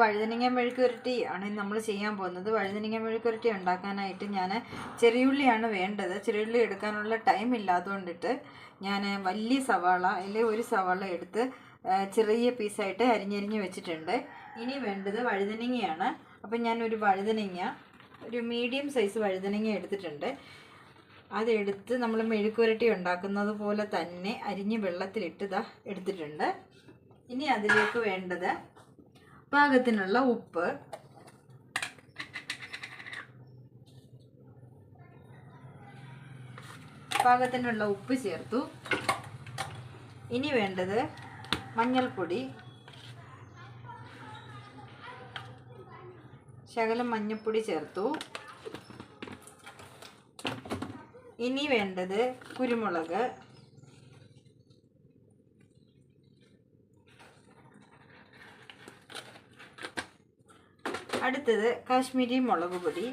വഴുതനങ്ങ മെഴുക്കുരട്ടി ആണ് നമ്മൾ ചെയ്യാൻ പോകുന്നത്. വഴുതനങ്ങ മെഴുക്കുരട്ടി ഉണ്ടാക്കാനായിട്ട് ഞാൻ ചെറിയുള്ളിയാണ് വേണ്ടത്. ചെറിയുള്ളി എടുക്കാനുള്ള ടൈം ഇല്ലാത്തതുകൊണ്ടിട്ട് ഞാൻ വലിയ സവാള അല്ലെങ്കിൽ ഒരു സവാള എടുത്ത് ചെറിയ പീസായിട്ട് അരിഞ്ഞരിഞ്ഞ് വെച്ചിട്ടുണ്ട്. ഇനി വേണ്ടത് വഴുതനങ്ങയാണ്. അപ്പം ഞാനൊരു വഴുതനങ്ങ ഒരു മീഡിയം സൈസ് വഴുതനങ്ങ എടുത്തിട്ടുണ്ട്. അതെടുത്ത് നമ്മൾ മെഴുക്കുരട്ടി ഉണ്ടാക്കുന്നത് പോലെ തന്നെ അരിഞ്ഞ് വെള്ളത്തിലിട്ട് ഇതാ എടുത്തിട്ടുണ്ട്. ഇനി അതിലേക്ക് വേണ്ടത് പാകത്തിനുള്ള ഉപ്പ്. പാകത്തിനുള്ള ഉപ്പ് ചേർത്തു. ഇനി വേണ്ടത് മഞ്ഞൾപ്പൊടി. ശകലം മഞ്ഞൾപ്പൊടി ചേർത്തു. ഇനി വേണ്ടത് കുരുമുളക്. അടുത്തത് കാശ്മീരി മുളക് പൊടി.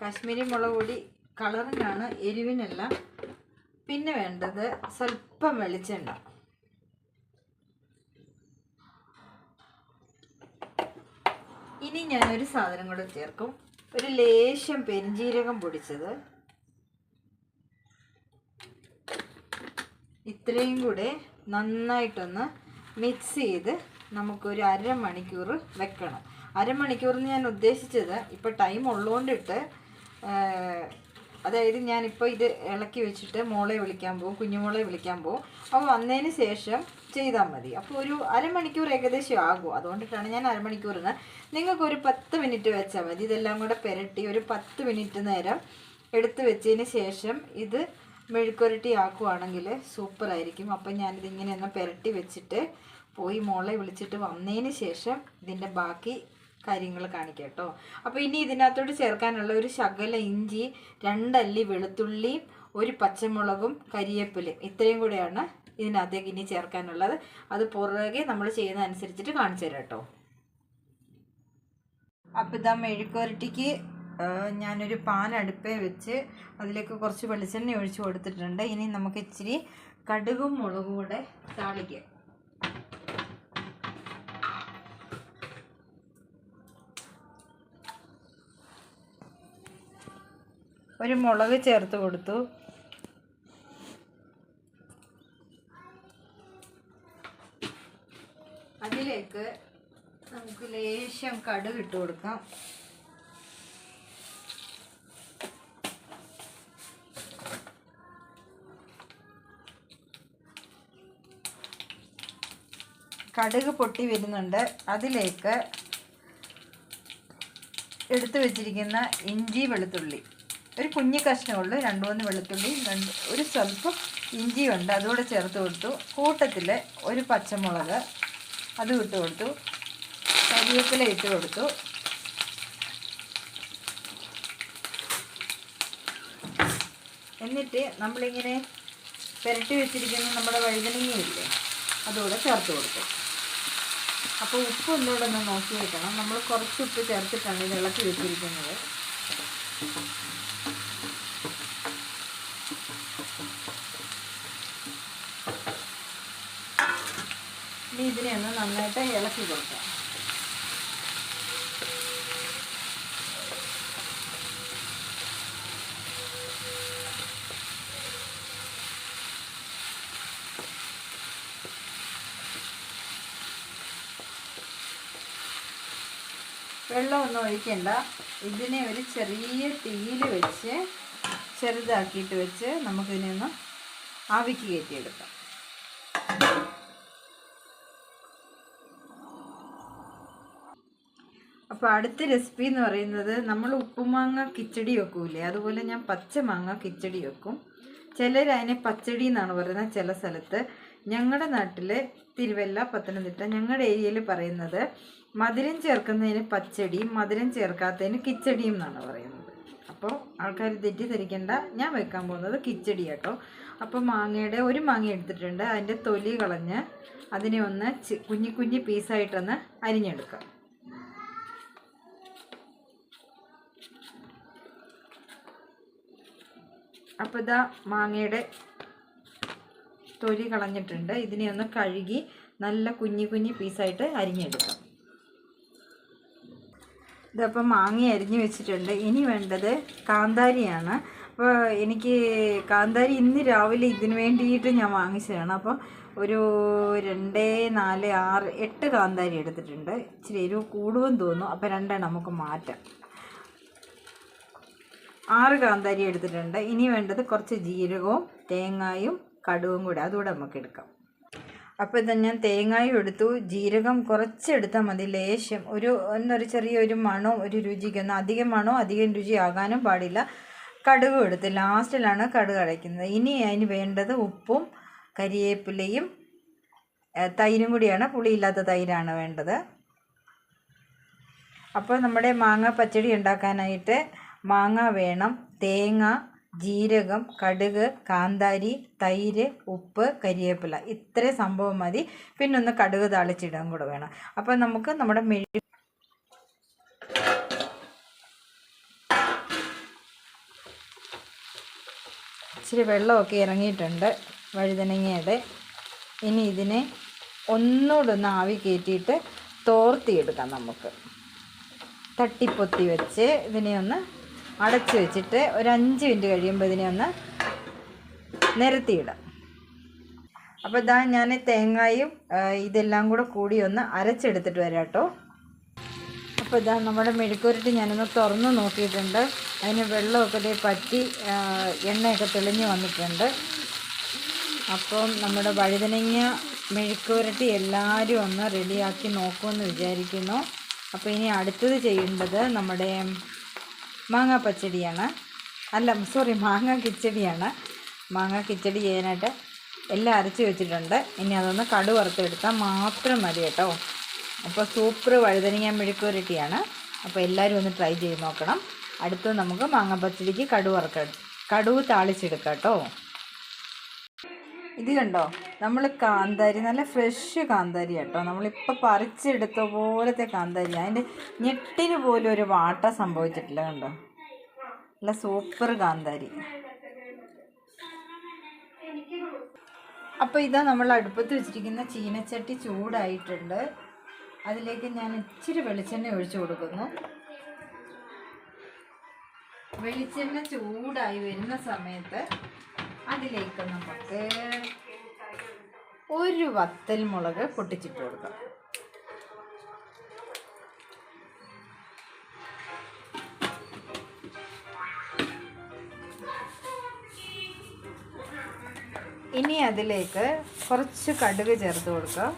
കാശ്മീരി മുളക് പൊടി കളറിനാണ് എരിവിനല്ല. പിന്നെ വേണ്ടത് സ്വല്പം വെളിച്ചെണ്ണ. ഇനി ഞാനൊരു സാധനം കൂടെ ചേർക്കും. ഒരു ലേശം പെരിഞ്ജീരകം പൊടിച്ചത്. ഇത്രയും കൂടെ നന്നായിട്ടൊന്ന് മിക്സ് ചെയ്ത് നമുക്കൊരു അരമണിക്കൂർ വെക്കണം. അരമണിക്കൂറിന് ഞാൻ ഉദ്ദേശിച്ചത് ഇപ്പോൾ ടൈം ഉള്ളതുകൊണ്ടിട്ട് അതായത് ഞാനിപ്പോൾ ഇത് ഇളക്കി വെച്ചിട്ട് മോളെ വിളിക്കാൻ പോകും കുഞ്ഞുമോളെ വിളിക്കാൻ പോകും അപ്പോൾ വന്നതിന് ശേഷം ചെയ്താൽ മതി. അപ്പോൾ ഒരു അരമണിക്കൂർ ഏകദേശം ആകും. അതുകൊണ്ടിട്ടാണ് ഞാൻ അരമണിക്കൂറിന് നിങ്ങൾക്ക് ഒരു പത്ത് മിനിറ്റ് വെച്ചാൽ മതി. ഇതെല്ലാം കൂടെ പുരട്ടി ഒരു പത്ത് മിനിറ്റ് നേരം എടുത്ത് വെച്ചതിന് ശേഷം ഇത് മെഴുക്കുരട്ടി ആക്കുവാണെങ്കിൽ സൂപ്പറായിരിക്കും. അപ്പം ഞാനിതിങ്ങനെ ഒന്ന് പുരട്ടി വെച്ചിട്ട് പോയി മോളെ വിളിച്ചിട്ട് വന്നതിന് ശേഷം ഇതിന്റെ ബാക്കി കാര്യങ്ങൾ കാണിക്കാം കേട്ടോ. അപ്പോൾ ഇനി ഇതിനകത്തോട്ട് ചേർക്കാനുള്ള ഒരു ശകല ഇഞ്ചി രണ്ടല്ലി വെളുത്തുള്ളി ഒരു പച്ചമുളകും കരിയേപ്പിലും ഇത്രയും കൂടെയാണ് ഇതിനകത്തേക്ക് ഇനി ചേർക്കാനുള്ളത്. അത് പുറകെ നമ്മൾ ചെയ്യുന്ന അനുസരിച്ചിട്ട് കാണിച്ചു തരാം കേട്ടോ. അപ്പം ഇതാ മെഴുക്കുരട്ടിക്ക് ഞാനൊരു പാൻ അടുപ്പേ വെച്ച് അതിലേക്ക് കുറച്ച് വെളിച്ചെണ്ണ ഒഴിച്ച് കൊടുത്തിട്ടുണ്ട്. ഇനി നമുക്ക് ഇച്ചിരി കടുകും മുളകും കൂടെ താളിക്കാം. ഒരു മുളക് ചേർത്ത് കൊടുത്തു. അതിലേക്ക് നമുക്ക് ലേശം കടുക് ഇട്ട് കൊടുക്കാം. കടുക് പൊട്ടി വരുന്നുണ്ട്. അതിലേക്ക് എടുത്തു വെച്ചിരിക്കുന്ന ഇഞ്ചി വെളുത്തുള്ളി. ഒരു കുഞ്ഞു കഷ്ണമുള്ളൂ രണ്ട് മൂന്ന് വെളുത്തുള്ളി രണ്ട് ഒരു സ്വല്പം ഇഞ്ചിയുണ്ട് അതുകൂടെ ചേർത്ത് കൊടുത്തു. കൂട്ടത്തിൽ ഒരു പച്ചമുളക് അതും ഇട്ട് കൊടുത്തു. കരിവേപ്പില ഇട്ട് കൊടുത്തു. എന്നിട്ട് നമ്മളിങ്ങനെ പുരട്ടി വെച്ചിരിക്കുന്ന നമ്മുടെ വഴുതനങ്ങയില്ലേ അതുകൂടെ ചേർത്ത് കൊടുത്തു. അപ്പോൾ ഉപ്പ് ഒന്നുകൂടെ ഒന്ന് നോക്കി വെക്കണം. നമ്മൾ കുറച്ച് ഉപ്പ് ചേർത്തിട്ടാണ് ഇത് ഇളക്കി വെച്ചിരിക്കുന്നത് ഇനി ഇതിനെ ഒന്ന് നന്നായിട്ട് ഇളക്കി കൊടുക്കാം. വെള്ളമൊന്നും ഒഴിക്കണ്ട. ഇതിനെ ഒരു ചെറിയ തീയിൽ വെച്ച് ചെറുതാക്കിയിട്ട് വെച്ച് നമുക്കിതിനെ ഒന്ന് ആവിക്ക് കയറ്റിയെടുക്കാം. അപ്പോൾ അടുത്ത റെസിപ്പി എന്ന് പറയുന്നത് നമ്മൾ ഉപ്പുമാങ്ങ കിച്ചടി വെക്കൂലേ? അതുപോലെ ഞാൻ പച്ചമാങ്ങ കിച്ചടി വെക്കും. ചിലർ അതിനെ പച്ചടി എന്നാണ് പറയുന്നത് ചില സ്ഥലത്ത്. ഞങ്ങളുടെ നാട്ടിൽ തിരുവല്ല പത്തനംതിട്ട ഞങ്ങളുടെ ഏരിയയിൽ പറയുന്നത് മധുരം ചേർക്കുന്നതിന് പച്ചടിയും മധുരം ചേർക്കാത്തതിന് കിച്ചടിയും എന്നാണ് പറയുന്നത്. അപ്പോൾ ആൾക്കാർ തെറ്റിദ്ധരിക്കേണ്ട. ഞാൻ വെക്കാൻ പോകുന്നത് കിച്ചടി കേട്ടോ. അപ്പോൾ മാങ്ങയുടെ ഒരു മാങ്ങ എടുത്തിട്ടുണ്ട്. അതിന്റെ തൊലി കളഞ്ഞ് അതിനെ ഒന്ന് കുഞ്ഞു കുഞ്ഞി പീസായിട്ടൊന്ന് അരിഞ്ഞെടുക്കാം. അപ്പോൾ ഇതാ മാങ്ങയുടെ തൊലി കളഞ്ഞിട്ടുണ്ട്. ഇതിനെ ഒന്ന് കഴുകി നല്ല കുഞ്ഞി കുഞ്ഞി പീസായിട്ട് അരിഞ്ഞെടുക്കാം. ഇതപ്പം മാങ്ങി അരിഞ്ഞു വെച്ചിട്ടുണ്ട്. ഇനി വേണ്ടത് കാന്താരിയാണ്. അപ്പോൾ എനിക്ക് കാന്താരി ഇന്ന് രാവിലെ ഇതിന് വേണ്ടിയിട്ട് ഞാൻ വാങ്ങിച്ചതാണ്. അപ്പോൾ ഒരു രണ്ട് നാല് ആറ് എട്ട് കാന്താരി എടുത്തിട്ടുണ്ട്. ഇച്ചിരി എരിവ് കൂടുമെന്ന് തോന്നുന്നു. അപ്പോൾ രണ്ടെണ്ണം നമുക്ക് മാറ്റാം. ആറ് കാന്താരി എടുത്തിട്ടുണ്ട്. ഇനി വേണ്ടത് കുറച്ച് ജീരകവും തേങ്ങായും കടുവും കൂടെ അതുകൂടെ നമുക്ക് എടുക്കാം. അപ്പോൾ ഇതാ ഞാൻ തേങ്ങായും എടുത്തു. ജീരകം കുറച്ചെടുത്താൽ മതി ലേശം. ഒരു ഒന്നൊരു ചെറിയൊരു മണവും ഒരു രുചിക്കൊന്നും അധികം മണവും അധികം രുചി ആകാനും പാടില്ല. കടുക് എടുത്ത് ലാസ്റ്റിലാണ് കടുക് അടയ്ക്കുന്നത് ഇനി അതിന് വേണ്ടത് ഉപ്പും കരിയേപ്പിലയും തൈരും കൂടിയാണ്. പുളിയില്ലാത്ത തൈരാണ് വേണ്ടത്. അപ്പോൾ നമ്മുടെ മാങ്ങ പച്ചടി ഉണ്ടാക്കാനായിട്ട് മാങ്ങ വേണം തേങ്ങ ജീരകം കടുക് കാന്താരി തൈര് ഉപ്പ് കരിവേപ്പില ഇത്രയും സംഭവം മതി. പിന്നെ ഒന്ന് കടുക് താളിച്ചിടാൻ കൂടെ വേണം. അപ്പോൾ നമുക്ക് നമ്മുടെ മെഴു ഇച്ചിരി വെള്ളമൊക്കെ ഇറങ്ങിയിട്ടുണ്ട്. വഴുതനങ്ങയുടെ. ഇനി ഇതിനെ ഒന്നുകൂടെ ഒന്ന് ആവി കയറ്റിയിട്ട് തോർത്തിയെടുക്കാം നമുക്ക്. തട്ടിപ്പൊത്തി വെച്ച് ഇതിനെ ഒന്ന് അടച്ച് വെച്ചിട്ട് ഒരു അഞ്ച് മിനിറ്റ് കഴിയുമ്പോൾ ഇതിനെ ഒന്ന് നിരത്തിയിടാം. അപ്പോൾ ഇതാ ഞാൻ തേങ്ങായും ഇതെല്ലാം കൂടെ കൂടി ഒന്ന് അരച്ചെടുത്തിട്ട് വരാം കേട്ടോ. അപ്പോൾ ഇതാ നമ്മുടെ മെഴുക്കുരുട്ടി ഞാനൊന്ന് തുറന്ന് നോക്കിയിട്ടുണ്ട്. അതിന് വെള്ളമൊക്കെ പറ്റി എണ്ണയൊക്കെ തെളിഞ്ഞ് വന്നിട്ടുണ്ട്. അപ്പം നമ്മുടെ വഴുതനങ്ങ മെഴുക്കുരട്ടി എല്ലാവരും ഒന്ന് റെഡിയാക്കി നോക്കുമെന്ന് വിചാരിക്കുന്നു. അപ്പോൾ ഇനി അടുത്തത് ചെയ്യേണ്ടത് നമ്മുടെ മാങ്ങ പച്ചടിയാണ്. അല്ല സോറി മാങ്ങ കിച്ചടിയാണ്. മാങ്ങ കിച്ചടി ചെയ്യാനായിട്ട് എല്ലാം അരച്ച് വെച്ചിട്ടുണ്ട്. ഇനി അതൊന്ന് കടു വറുത്തെടുത്താൽ മാത്രം മതി കേട്ടോ. അപ്പോൾ സൂപ്പർ വഴുതനങ്ങ മെഴുക്കുരട്ടിയാണ് അപ്പോൾ എല്ലാവരും ഒന്ന് ട്രൈ ചെയ്ത് നോക്കണം. അടുത്ത് നമുക്ക് മാങ്ങ പച്ചടിക്ക് കടു വറുക്ക കടുവ് താളിച്ചെടുക്കാം കേട്ടോ. ഇത് കണ്ടോ? നമ്മൾ കാന്താരി നല്ല ഫ്രഷ് കാന്താരി കേട്ടോ നമ്മളിപ്പോൾ പറിച്ചെടുത്ത പോലത്തെ കാന്താരി. അതിന്റെ ഞെട്ടിന് പോലും ഒരു വാട്ട സംഭവിച്ചിട്ടില്ല കണ്ടോ? നല്ല സൂപ്പർ കാന്താരി. അപ്പോൾ ഇതാ നമ്മൾ അടുപ്പത്ത് വെച്ചിരിക്കുന്ന ചീനച്ചട്ടി ചൂടായിട്ടുണ്ട്. അതിലേക്ക് ഞാൻ ഇച്ചിരി വെളിച്ചെണ്ണ ഒഴിച്ചു കൊടുക്കുന്നു. വെളിച്ചെണ്ണ ചൂടായി വരുന്ന സമയത്ത് അതിലേക്ക് നമുക്ക് ഒരു വത്തൽ മുളക് പൊട്ടിച്ചിട്ട് കൊടുക്കാം. ഇനി അതിലേക്ക് കുറച്ച് കടുക് ചേർത്ത് കൊടുക്കാം.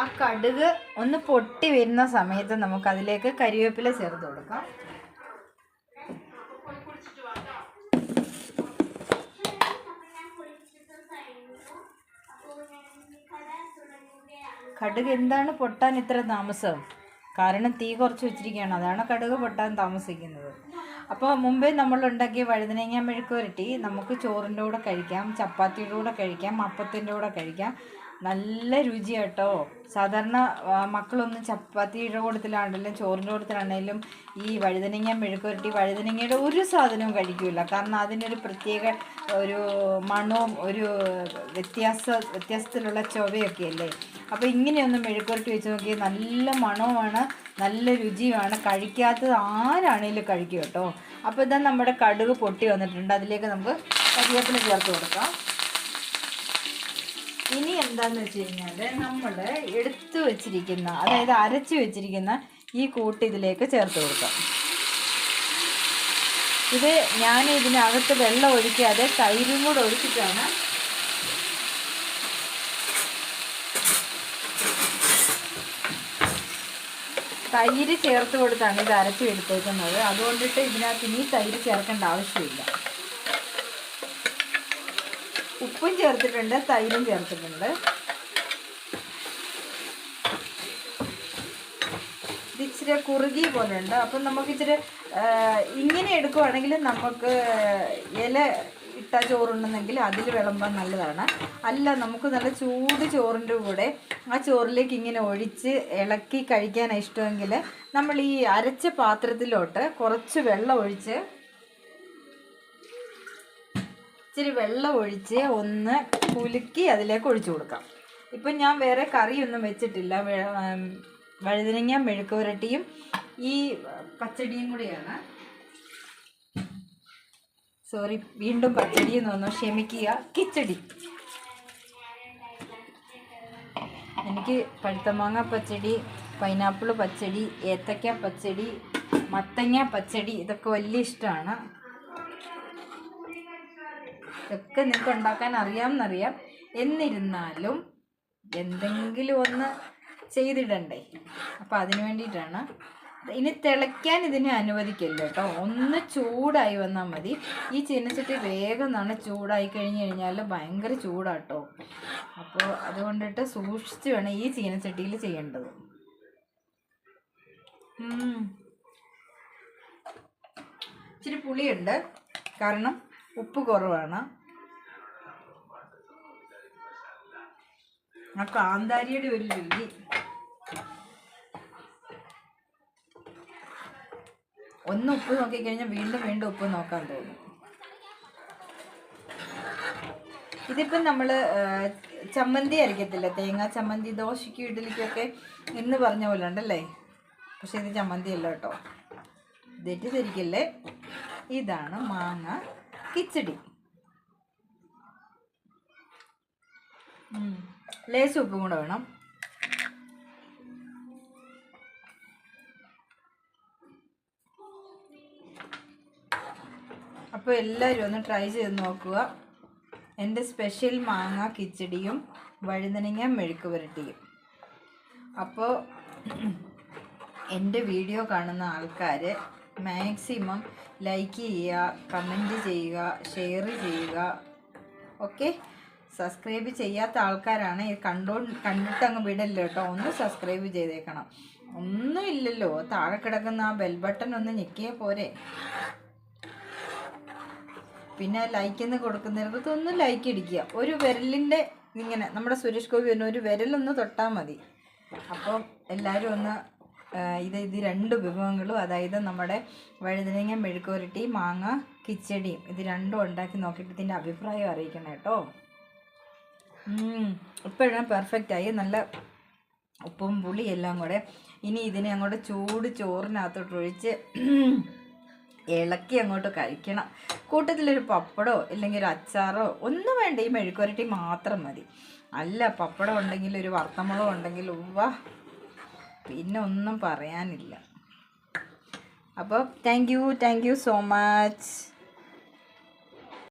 ആ കടുക് ഒന്ന് പൊട്ടി വരുന്ന സമയത്ത് നമുക്കതിലേക്ക് കരിവേപ്പില ചേർത്ത് കൊടുക്കാം. കടുക് എന്താണ് പൊട്ടാൻ ഇത്ര താമസം? കാരണം തീ കുറച്ച് വെച്ചിരിക്കുകയാണ്. അതാണ് കടുക് പൊട്ടാൻ താമസിക്കുന്നത്. അപ്പോൾ മുമ്പേ നമ്മൾ ഉണ്ടാക്കിയ വഴുതനങ്ങ മെഴുക്ക് പുരട്ടി നമുക്ക് ചോറിന്റെ കൂടെ കഴിക്കാം ചപ്പാത്തിയുടെ കൂടെ കഴിക്കാം അപ്പത്തിന്റെ കൂടെ കഴിക്കാം. നല്ല രുചിയാട്ടോ. സാധാരണ മക്കളൊന്നും ചപ്പാത്തിയുടെ കൂട്ടത്തിലാണെങ്കിലും ചോറിന്റെ കൂട്ടത്തിലാണെങ്കിലും ഈ വഴുതനങ്ങ മെഴുക്കുരട്ടി വഴുതനങ്ങയുടെ ഒരു സാധനവും കഴിക്കില്ല കാരണം അതിനൊരു പ്രത്യേക ഒരു മണവും ഒരു വ്യത്യാസ വ്യത്യാസത്തിലുള്ള ചൊവയൊക്കെ അല്ലേ അപ്പോൾ ഇങ്ങനെയൊന്ന് മെഴുക്കുരട്ടി വെച്ച് നോക്കി നല്ല മണവുമാണ് നല്ല രുചിയുമാണ്. കഴിക്കാത്തത് ആരാണേലും കഴിക്കും കേട്ടോ. അപ്പോൾ ഇതാ നമ്മുടെ കടുക് പൊട്ടി വന്നിട്ടുണ്ട്. അതിലേക്ക് നമുക്ക് കരിവേപ്പില ചേർത്ത് കൊടുക്കാം. ഇനി എന്താന്ന് വെച്ച് കഴിഞ്ഞാൽ നമ്മൾ എടുത്തു വെച്ചിരിക്കുന്ന അതായത് അരച്ച് വെച്ചിരിക്കുന്ന ഈ കൂട്ട് ഇതിലേക്ക് ചേർത്ത് കൊടുക്കാം. ഇത് ഞാൻ ഇതിനകത്ത് വെള്ളം ഒഴിക്കാതെ തൈരും കൂടെ ഒഴിച്ചിട്ടാണ് തൈര് ചേർത്ത് കൊടുത്താണ് ഇത് അരച്ചു എടുത്തേക്കുന്നത്. അതുകൊണ്ടിട്ട് ഇതിനകത്ത് ഇനി തൈര് ചേർക്കേണ്ട ആവശ്യമില്ല. ഉപ്പും ചേർത്തിട്ടുണ്ട് തൈരും ചേർത്തിട്ടുണ്ട്. ഇത് ഇച്ചിരി കുറുകി പോലെ ഉണ്ട് അപ്പം നമുക്ക് ഇച്ചിരി ഇങ്ങനെ എടുക്കുവാണെങ്കിൽ നമുക്ക് ഇല ഇട്ട ചോറുണ്ടെന്നെങ്കിൽ അതിൽ വിളമ്പാൻ നല്ലതാണ്. അല്ല നമുക്ക് നല്ല ചൂട് ചോറിന്റെ കൂടെ ആ ചോറിലേക്ക് ഇങ്ങനെ ഒഴിച്ച് ഇളക്കി കഴിക്കാനാണ് ഇഷ്ടമെങ്കിൽ നമ്മൾ ഈ അരച്ച പാത്രത്തിലോട്ട് കുറച്ച് വെള്ളം ഒഴിച്ച് ഇച്ചിരി വെള്ളം ഒഴിച്ച് ഒന്ന് കുലുക്കി അതിലേക്ക് ഒഴിച്ചു കൊടുക്കാം. ഇപ്പം ഞാൻ വേറെ കറിയൊന്നും വെച്ചിട്ടില്ല. വഴുതനങ്ങ മെഴുക്ക് പുരട്ടിയും ഈ പച്ചടിയും കൂടിയാണ്. സോറി വീണ്ടും പച്ചടി എന്ന് തോന്നുന്നു ക്ഷമിക്കുക. കിച്ചടി. എനിക്ക് പഴുത്തമാങ്ങ പച്ചടി പൈനാപ്പിൾ പച്ചടി ഏത്തക്ക പച്ചടി മത്തങ്ങ പച്ചടി ഇതൊക്കെ വലിയ ഇഷ്ടമാണ്. ഇതൊക്കെ നിങ്ങൾക്ക് ഉണ്ടാക്കാൻ അറിയാമെന്നറിയാം. എന്നിരുന്നാലും എന്തെങ്കിലും ഒന്ന് ചെയ്തിടണ്ടേ. അപ്പം അതിന് വേണ്ടിയിട്ടാണ്. ഇനി തിളയ്ക്കാൻ ഇതിനെ അനുവദിക്കില്ല കേട്ടോ. ഒന്ന് ചൂടായി വന്നാൽ മതി. ഈ ചീനച്ചട്ടി വേഗം നന്ന് ചൂടായി കഴിഞ്ഞ് കഴിഞ്ഞാൽ ഭയങ്കര ചൂടാട്ടോ അപ്പോൾ അതുകൊണ്ടിട്ട് സൂക്ഷിച്ച് വേണം ഈ ചീനച്ചട്ടിയിൽ ചെയ്യേണ്ടത്. ഇച്ചിരി പുളിയുണ്ട്. കാരണം ഉപ്പ് കുറവാണ്. ആ കാന്താരിയുടെ ഒരു രുചി. ഒന്ന് ഉപ്പ് നോക്കിക്കഴിഞ്ഞാൽ വീണ്ടും വീണ്ടും ഉപ്പ് നോക്കാൻ തോന്നും. ഇതിപ്പം നമ്മൾ ചമ്മന്തി അരക്കത്തില്ല? തേങ്ങാ ചമ്മന്തി ദോശയ്ക്ക് ഇഡ്ഡലിക്കൊക്കെ എന്ന് പറഞ്ഞ പോലെ ഉണ്ടല്ലേ? പക്ഷെ ഇത് ചമ്മന്തി അല്ല കേട്ടോ. തെറ്റിദ്ധരിക്കല്ലേ? ഇതാണ് മാങ്ങ കിച്ചടി ലേസ് ഉപ്പും കൂടെ വേണം. അപ്പോൾ എല്ലാവരും ഒന്ന് ട്രൈ ചെയ്ത് നോക്കുക. എന്റെ സ്പെഷ്യൽ മാങ്ങ കിച്ചടിയും വഴുതനങ്ങ മെഴുക്ക് പുരട്ടിയും. അപ്പോൾ എന്റെ വീഡിയോ കാണുന്ന ആൾക്കാർ മാക്സിമം ലൈക്ക് ചെയ്യുക കമന്റ് ചെയ്യുക ഷെയർ ചെയ്യുക. ഓക്കെ സബ്സ്ക്രൈബ് ചെയ്യാത്ത ആൾക്കാരാണ്. കണ്ടോ കണ്ടിട്ട് അങ്ങ് വിടല്ലോ കേട്ടോ? ഒന്ന് സബ്സ്ക്രൈബ് ചെയ്തേക്കണം. ഒന്നും ഇല്ലല്ലോ. താഴെ കിടക്കുന്ന ആ ബെൽ ബട്ടൺ ഒന്ന് ഞെക്കിയ പോരെ. പിന്നെ ലൈക്ക് എന്ന് കൊടുക്കുന്നിടത്ത് ഒന്ന് ലൈക്ക് ഇടിക്കുക. ഒരു വിരലിന്റെ ഇങ്ങനെ നമ്മുടെ സുരേഷ് ഗോപി ഒന്ന് ഒരു വിരലൊന്ന് തൊട്ടാൽ മതി. അപ്പം എല്ലാവരും ഒന്ന് ഇത് ഇത് രണ്ട് വിഭവങ്ങളും അതായത് നമ്മുടെ വഴുതനങ്ങ മെഴുക്കുരട്ടി മാങ്ങ കിച്ചടിയും ഇത് രണ്ടും ഉണ്ടാക്കി നോക്കിയിട്ട് ഇതിന്റെ അഭിപ്രായം അറിയിക്കണം കേട്ടോ. ഇപ്പോഴും പെർഫെക്റ്റ് ആയി. നല്ല ഉപ്പും പുളി എല്ലാം കൂടെ. ഇനി ഇതിനെ അങ്ങോട്ട് ചൂട് ചോറിനകത്തോട്ട് ഒഴിച്ച് ഇളക്കി അങ്ങോട്ട് കഴിക്കണം. കൂട്ടത്തിലൊരു പപ്പടോ ഇല്ലെങ്കിൽ ഒരു അച്ചാറോ ഒന്നും വേണ്ട. ഈ മെഴുക്കുരട്ടി മാത്രം മതി. അല്ല പപ്പടം ഉണ്ടെങ്കിൽ ഒരു വറുത്തമുളക് ഉണ്ടെങ്കിൽ ഉവ്വ. പിന്നെ ഒന്നും പറയാനില്ല. അപ്പോൾ thank you thank you so much